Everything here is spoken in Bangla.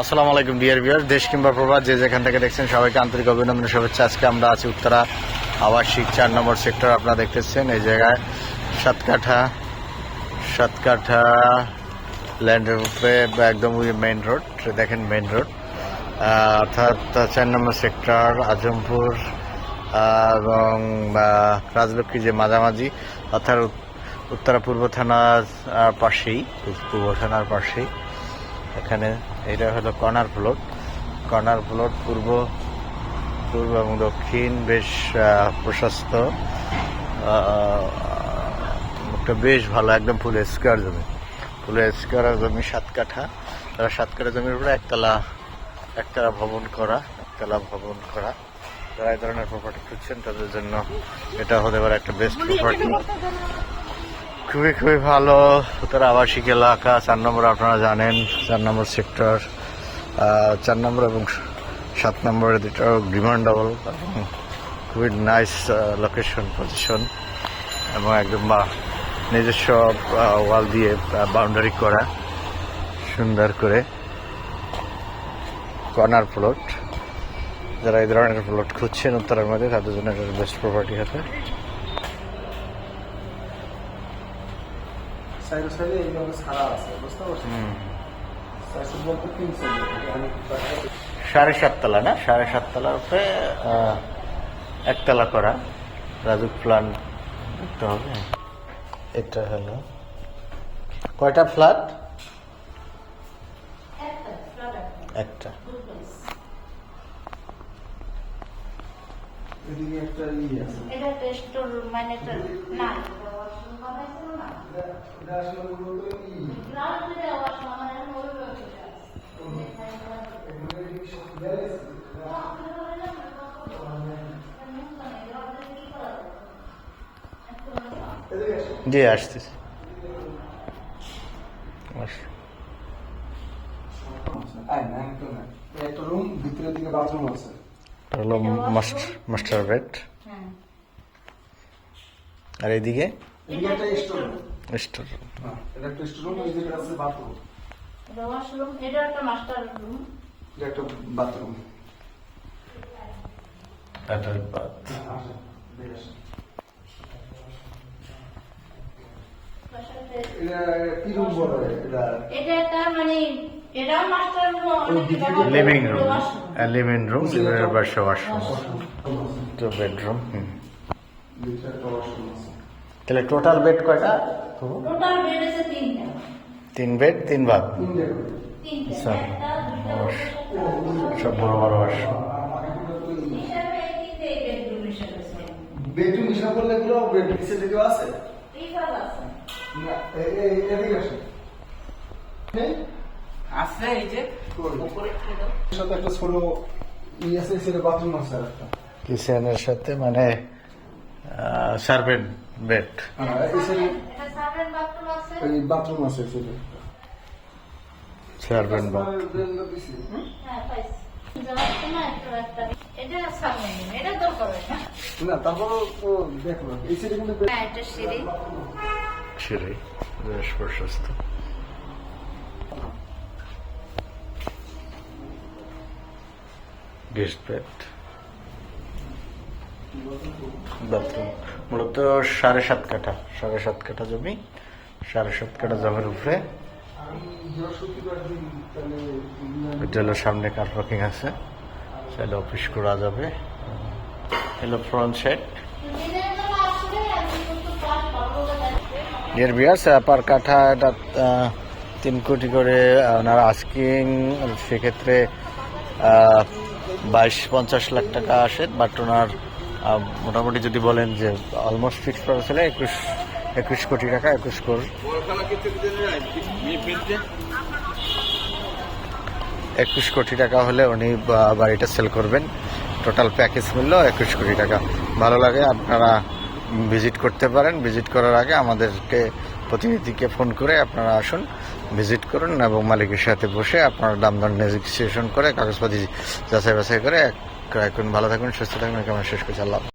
আসসালামু আলাইকুম ডিয়ার বিয়ার দেশ কিংবা প্রবাদ যে যেখান থেকে দেখছেন সবাইকে আন্তরিক অভিনন্দন, শুভেচ্ছা। আজকে আমরা আছি উত্তরা আবাসিক চার নম্বর সেক্টর আপনারা দেখতেছেন এই জায়গায় সাতকাঠা সাতকাঠা সাত কাঠা ল্যান্ডের উপরে একদম মেইন রোড দেখেন মেইন রোড অর্থাৎ চার নম্বর সেক্টর আজমপুর এবং রাজলক্ষ্মী যে মাঝামাঝি, অর্থাৎ উত্তরা পূর্ব থানার পাশেই, পূর্ব থানার পাশেই। এখানে এটা হলো কর্নার প্লট কর্নার প্লট পূর্ব পূর্ব এবং দক্ষিণ বেশ প্রশস্ত। একটা বেশ ভালো একদম ফুল স্কোয়ার জমি। ফুল স্কোয়ার জমি সাত কাঠা। তারা সাত কাঠা জমির উপরে একতলা একতলা ভবন করা, একতলা ভবন করা। যারা এই ধরনের প্রপার্টি খুঁজছেন, তাদের জন্য এটা হতে পারে একটা বেস্ট প্রপার্টি খুবই খুবই ভালো। উত্তর আবাসিক এলাকা, চার নম্বর আপনারা জানেন, চার নম্বর সেক্টর চার নম্বর এবং সাত নম্বরের দুটো ডিমান্ডেবল এবং খুবই নাইস লোকেশন পজিশন এবং একদম নিজস্ব ওয়াল দিয়ে বাউন্ডারি করা, সুন্দর করে কর্নার প্লট যারা এই ধরনের প্লট খুঁজছেন উত্তরের মধ্যে, তাদের জন্য বেস্ট প্রপার্টি হবে। সাইডে সাইডে এইভাবে ছাড়া আছে বুঝতে পারছেন? সাইড বলতে তিন সাইড সাড়ে সাততলা না? সাড়ে সাততলার উপরে আহ, একতলা করা। রাজুক প্ল্যান দেখতে হবে। এটা হলো। কয়টা ফ্ল্যাট? একটা। এদিকে একটা ই আছে। এটা টেস্টোর মানে না। আছে। এটা হলো মাস্টার মাস্টার বেড হ্যাঁ। আর এদিকে স্টোর স্টোর এটা একটা স্টোর রুম এদিকে আছে বাথরুম এটা ওয়াশরুম এটা একটা মাস্টার রুম এটা একটা বাথরুম অ্যাটাচ বাথ আসো দেখে আসো। এটা কি রুম বলে? এটা এটা একটা এটাও master room living room living room living room পাশে ওয়াশরুম তো বেডরুম হুম ভিতরে একটা ওয়াশরুম আছে তাহলে টোটাল বেড কয়টা? টোটাল বেড আছে তিনটা। তিন বেড তিন ভাগ স্যার। সব বড় বড় তিনটে বেডরুম আছে। হিসাব করলে এগুলো কেউ আছে? না এদিকে আসো। এই যে উপরে সাথে একটা ছোট ই আছে সেটা বাথরুম আছে আর একটা কিচেনের সাথে মানে সার্ভেন্ট বেড বাথরুম আছে? সার্ভেন্ট হ্যাঁ না সার্ভেন্ট এটা দরকার না? না তারপর তো দেখো এই সাইডে কিন্তু হ্যাঁ এটা সিঁড়ি। সিঁড়ি বেশ প্রশস্ত। গেস্ট বেড মূলত সাড়ে সাত কাঠা, সাড়ে সাত কাঠা জমি, সাড়ে সাত কাঠা জমির উপরে। এটা সামনে কার পার্কিং আছে। চাইলে অফিস করা যাবে। এলো ফ্রন্ট সাইড ডিয়ার বিয়ার্স পার কাঠা, এটা তিন কোটি করে ওনারা আস্কিং সেক্ষেত্রে বাইশ পঞ্চাশ লাখ টাকা আসে বাট ওনার মোটামুটি যদি বলেন যে অলমোস্ট ফিক্স করা ছিল একুশ একুশ কোটি টাকা, একুশ কোটি একুশ কোটি টাকা হলে উনি বাড়িটা সেল করবেন। টোটাল প্যাকেজ মূল্য একুশ কোটি টাকা। ভালো লাগে, আপনারা ভিজিট করতে পারেন। ভিজিট করার আগে আমাদেরকে প্রতিনিধিকে ফোন করে আপনারা আসুন ভিজিট করুন এবং মালিকের সাথে বসে আপনারা দাম দর নেগোসিয়েশন করে কাগজপাতি যাচাই বাছাই করে ক্রয় করুন ভালো থাকুন সুস্থ থাকুন কেমন শেষ করছি আল্লাহ।